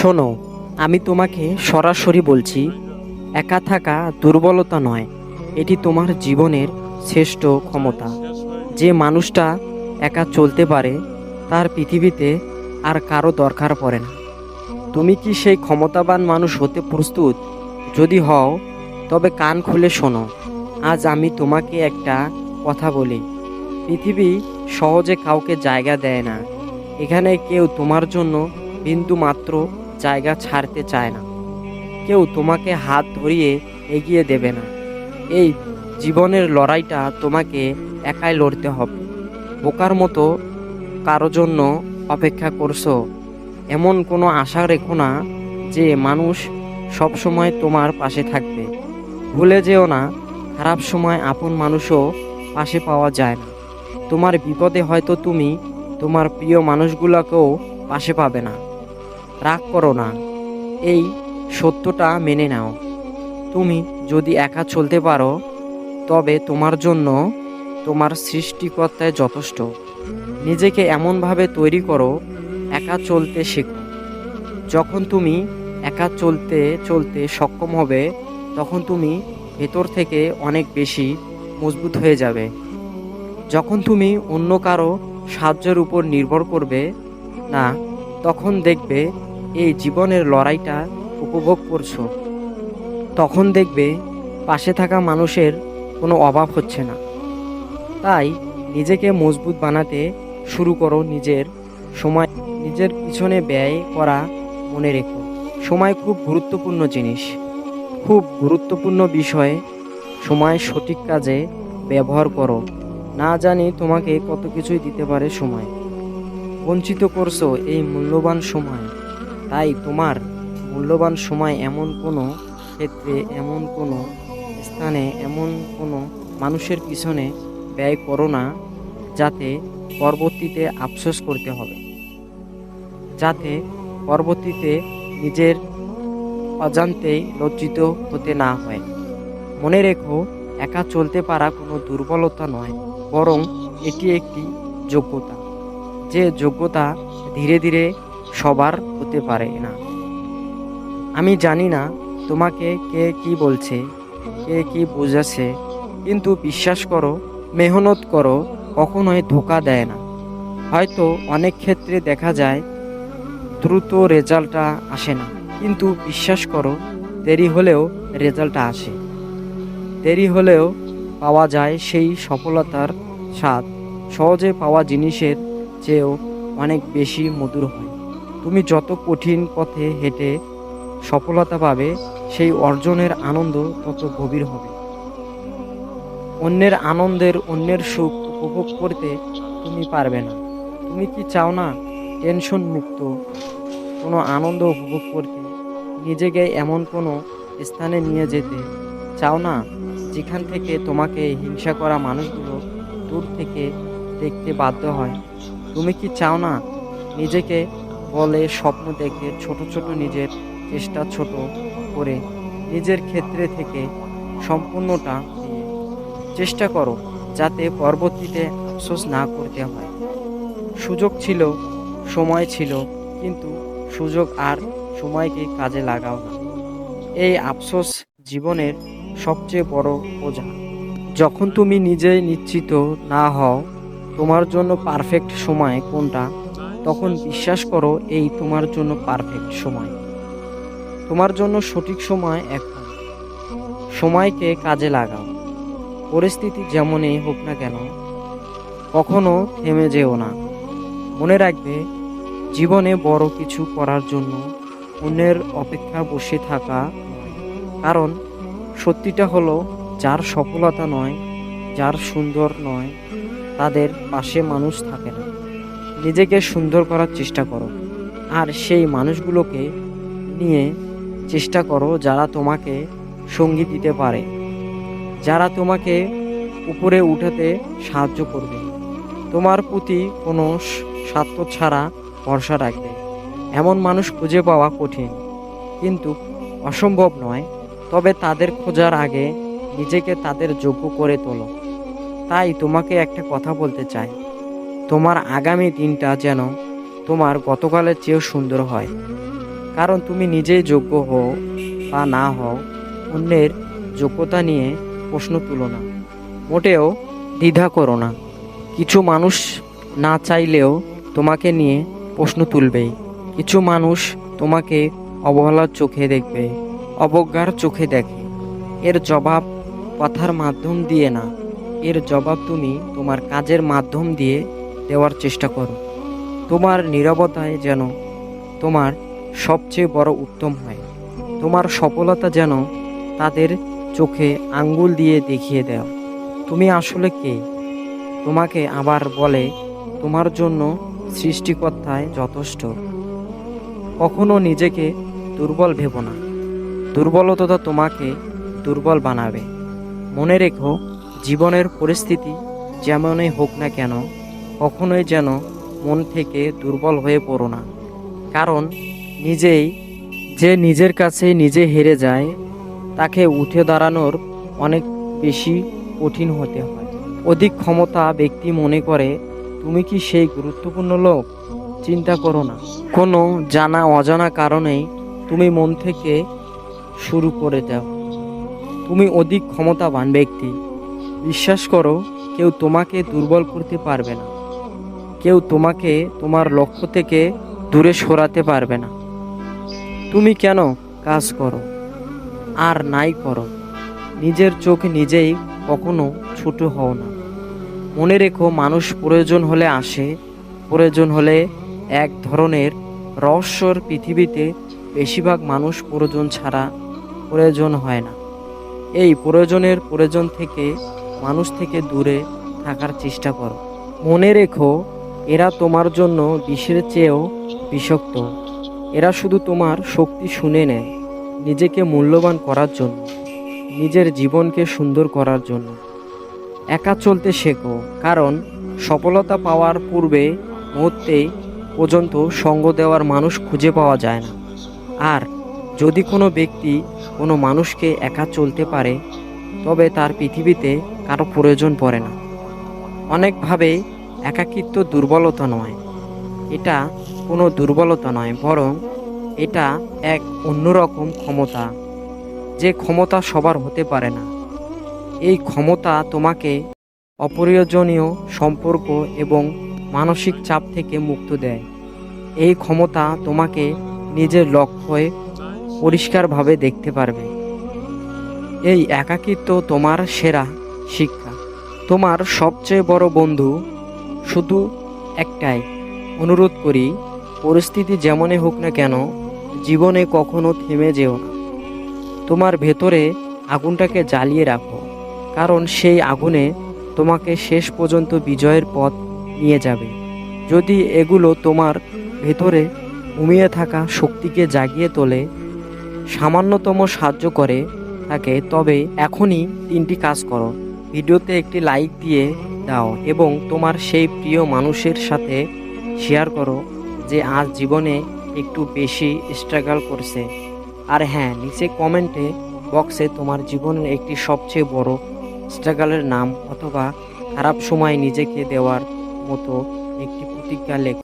শোনো, আমি তোমাকে সরাসরি বলছি, একা থাকা দুর্বলতা নয়, এটি তোমার জীবনের শ্রেষ্ঠ ক্ষমতা। যে মানুষটা একা চলতে পারে, তার পৃথিবীতে আর কারও দরকার পড়ে না। তুমি কি সেই ক্ষমতাবান মানুষ হতে প্রস্তুত? যদি হও, তবে কান খুলে শোনো, আজ আমি তোমাকে একটা কথা বলি। পৃথিবী সহজে কাউকে জায়গা দেয় না, এখানে কেউ তোমার জন্য বিন্দু মাত্র জায়গা ছাড়তে চায় না। কেউ তোমাকে হাত ধরিয়ে এগিয়ে দেবে না। এই জীবনের লড়াইটা তোমাকে একাই লড়তে হবে। বোকার মতো কারও জন্য অপেক্ষা করছ। এমন কোনো আশা রেখো না যে মানুষ সবসময় তোমার পাশে থাকবে। ভুলে যেও না, খারাপ সময় আপন মানুষও পাশে পাওয়া যায় না। তোমার বিপদে হয়তো তুমি তোমার প্রিয় মানুষগুলোকেও পাশে পাবে না। রাগ করো না। এই সত্যটা মেনে নাও। তুমি যদি একা চলতে পারো, তবে তোমার জন্য তোমার সৃষ্টিকর্তায় যথেষ্ট। নিজেকে এমনভাবে তৈরি করো, একা চলতে শেখো। যখন তুমি একা চলতে চলতে সক্ষম হবে, তখন তুমি ভেতর থেকে অনেক বেশি মজবুত হয়ে যাবে। যখন তুমি অন্য কারও সাহায্যের উপর নির্ভর করবে, না, তখন দেখবে এই জীবনের লড়াইটা উপভোগ করছ। তখন দেখবে পাশে থাকা মানুষের কোনো অভাব হচ্ছে না। তাই নিজেকে মজবুত বানাতে শুরু করো নিজের সময়, নিজের পিছনে ব্যয় করা মনে রেখো। সময় খুব গুরুত্বপূর্ণ জিনিস। খুব গুরুত্বপূর্ণ বিষয়, সময় সঠিক কাজে ব্যবহার করো। না জানি তোমাকে কত কিছুই দিতে পারে সময়। বঞ্চিত করছ এই মূল্যবান সময়। তাই তোমার মূল্যবান সময় এমন কোনো ক্ষেত্রে, এমন কোনো স্থানে, এমন কোনো মানুষের পিছনে ব্যয় করো না, যাতে পরবর্তীতে আফসোস করতে হবে। যাতে পরবর্তীতে নিজের অজান্তেই লজ্জিত হতে না হয়। মনে রেখো, একা চলতে পারা কোনো দুর্বলতা নয়, বরং এটি একটি যোগ্যতা। যে যোগ্যতা ধীরে ধীরে সবার হতে পারে না। আমি জানি না তোমাকে কে কি বলছে, কে কি বোঝাচ্ছে, কিন্তু বিশ্বাস করো, মেহনত করো, কখনোই ধোকা দেয় না। হয়তো অনেক ক্ষেত্রে দেখা যায়, দ্রুত রেজাল্টটা আসে না, কিন্তু বিশ্বাস করো, দেরি হলেও রেজাল্টটা আসে। দেরি হলেও পাওয়া যায় সেই সফলতার স্বাদ। সহজে পাওয়া জিনিসের চেয়েও অনেক বেশি মধুর হয়। তুমি যত কঠিন পথে হেঁটে সফলতা পাবে, সেই অর্জনের আনন্দ তত গভীর হবে। অন্যের আনন্দের, অন্যের সুখ উপভোগ করতে তুমি পারবে না। তুমি কি চাও না টেনশন মুক্ত, কোনো আনন্দ উপভোগ করতে, নিজেকে এমন কোনো স্থানে নিয়ে যেতে? চাও না যেখান থেকে তোমাকে হিংসা করা মানুষগুলো দূর থেকে দেখতে বাধ্য হয়? তুমি কি চাও না নিজেকে বলে স্বপ্ন দেখে ছোট ছোট নিজের চেষ্টা ছোট করে নিজের ক্ষেত্রে থেকে সম্পূর্ণটা চেষ্টা করো যাতে পরবর্তীতে আফসোস না করতে হয়। সুযোগ ছিল, সময় ছিল, কিন্তু সুযোগ আর সময়কে কাজে লাগাও না। এই আফসোস জীবনের সবচেয়ে বড় বোঝা যখন তুমি নিজে নিশ্চিত না হও তোমার জন্য পারফেক্ট সময় কোনটা তখন বিশ্বাস করো, এই তোমার জন্য পারফেক্ট সময়। তোমার জন্য সঠিক সময় এখন সময়কে কাজে লাগাও। পরিস্থিতি যেমনই হোক না কেন, কখনো থেমে যেও না। মনে রাখবে, জীবনে বড় কিছু করার জন্য অন্যের অপেক্ষা বসে থাকা কারণ সত্যিটা হলো, যার সফলতা নয়, যার সুন্দর নয়, তাদের পাশে মানুষ থাকে না। নিজেকে সুন্দর করার চেষ্টা করো। আর সেই মানুষগুলোকে নিয়ে চেষ্টা করো যারা তোমাকে সঙ্গী দিতে পারে। যারা তোমাকে উপরে উঠাতে সাহায্য করবে। তোমার প্রতি কোনো স্বার্থ ছাড়া ভরসা রাখবে। এমন মানুষ খুঁজে পাওয়া কঠিন। কিন্তু অসম্ভব নয়, তবে তাদের খোঁজার আগে নিজেকে তাদের যোগ্য করে তোলো। তাই তোমাকে একটা কথা বলতে চাই। তোমার আগামী দিনটা যেন তোমার গতকালের চেয়েও সুন্দর হয়। কারণ তুমি নিজেই যোগ্য হও বা না হও, অন্যের যোগ্যতা নিয়ে প্রশ্ন তুলো না। মোটেও দ্বিধা করো না। কিছু মানুষ না চাইলেও তোমাকে নিয়ে প্রশ্ন তুলবেই। কিছু মানুষ তোমাকে অবহেলার চোখে দেখবে, অবজ্ঞার চোখে দেখে। এর জবাব কথার মাধ্যম দিয়ে না। এর জবাব তুমি তোমার কাজের মাধ্যম দিয়ে দেওয়ার চেষ্টা করো। তোমার নীরবতায় যেন তোমার সবচেয়ে বড় উত্তম হয়। তোমার সফলতা যেন তাদের চোখে আঙ্গুল দিয়ে দেখিয়ে দাও তুমি আসলে কে? তোমাকে আবার বলে, তোমার জন্য সৃষ্টিকর্তায় যথেষ্ট। কখনো নিজেকে দুর্বল ভেবো না। দুর্বলতা তোমাকে দুর্বল বানাবে। মনে রেখো, জীবনের পরিস্থিতি যেমনই হোক না কেন কখনোই যেন মন থেকে দুর্বল হয়ে পড়ো না। কারণ নিজেই যে নিজের কাছে নিজে হেরে যায়, তাকে উঠে দাঁড়ানোর অনেক বেশি কঠিন হতে হয়। অধিক ক্ষমতা ব্যক্তি মনে করে, তুমি কি সেই গুরুত্বপূর্ণ লোক? চিন্তা করো না। কোনো জানা অজানা কারণেই তুমি মন থেকে শুরু করে দাও। তুমি অধিক ক্ষমতাবান ব্যক্তি। বিশ্বাস করো, কেউ তোমাকে দুর্বল করতে পারবে না। কেউ তোমাকে, তোমার লক্ষ্য থেকে দূরে সরাতে পারবে না। তুমি কেন কাজ করো আর নাই করো? নিজের চোখ নিজেই কখনো ছোট হও না। মনে রেখো, মানুষ প্রয়োজন হলে আসে, প্রয়োজন হলে এক ধরনের রহস্যর পৃথিবীতে বেশিরভাগ মানুষ প্রয়োজন ছাড়া প্রয়োজন হয় না। এই প্রয়োজনের প্রয়োজন থেকে মানুষ থেকে দূরে থাকার চেষ্টা করো। মনে রেখো এরা তোমার জন্য বিষের চেয়েও বিষাক্ত। এরা শুধু তোমার শক্তি শুনে নেয়, নিজেকে মূল্যবান করার জন্য, নিজের জীবনকে সুন্দর করার জন্য। একা চলতে শেখো, কারণ সফলতা পাওয়ার পূর্বে মুহূর্তে পর্যন্ত সঙ্গ দেওয়ার মানুষ খুঁজে পাওয়া যায় না। আর যদি কোনো ব্যক্তি কোনো মানুষকে একা চলতে পারে, তবে তার পৃথিবীতে কারও প্রয়োজন পড়ে না। অনেকভাবে একাকিত্ব দুর্বলতা নয়। এটা কোনো দুর্বলতা নয়, বরং এটা এক অন্যরকম ক্ষমতা, যে ক্ষমতা সবার হতে পারে না। এই ক্ষমতা তোমাকে অপ্রয়োজনীয় সম্পর্ক এবং মানসিক চাপ থেকে মুক্ত দেয়। এই ক্ষমতা তোমাকে নিজের লক্ষ্যে পরিষ্কারভাবে দেখতে পারবে। এই একাকিত্ব তোমার সেরা শিক্ষা। তোমার সবচেয়ে বড় বন্ধু শুধু একটাই অনুরোধ করি, পরিস্থিতি যেমনই হোক না কেন, জীবনে কখনো থেমে যেও না। তোমার ভেতরে আগুনটাকে জ্বালিয়ে রাখো, কারণ সেই আগুনে তোমাকে শেষ পর্যন্ত বিজয়ের পথ নিয়ে যাবে। যদি এগুলো তোমার ভেতরে ঘুমিয়ে থাকা শক্তিকে জাগিয়ে তোলে, সামান্যতম সাহায্য করে থাকে, তবে এখনই তিনটি কাজ করো। ভিডিওতে একটি লাইক দিয়ে দাও এবং তোমার সেই প্রিয় মানুষের সাথে শেয়ার করো যে আজ জীবনে একটু বেশি স্ট্রাগল করছে। আর হ্যাঁ নিচে কমেন্টে বক্সে তোমার জীবনের একটি সবচেয়ে বড় স্ট্রাগলের নাম অথবা খারাপ সময় নিজেকে দেওয়ার মতো একটি প্রতিজ্ঞা লেখ।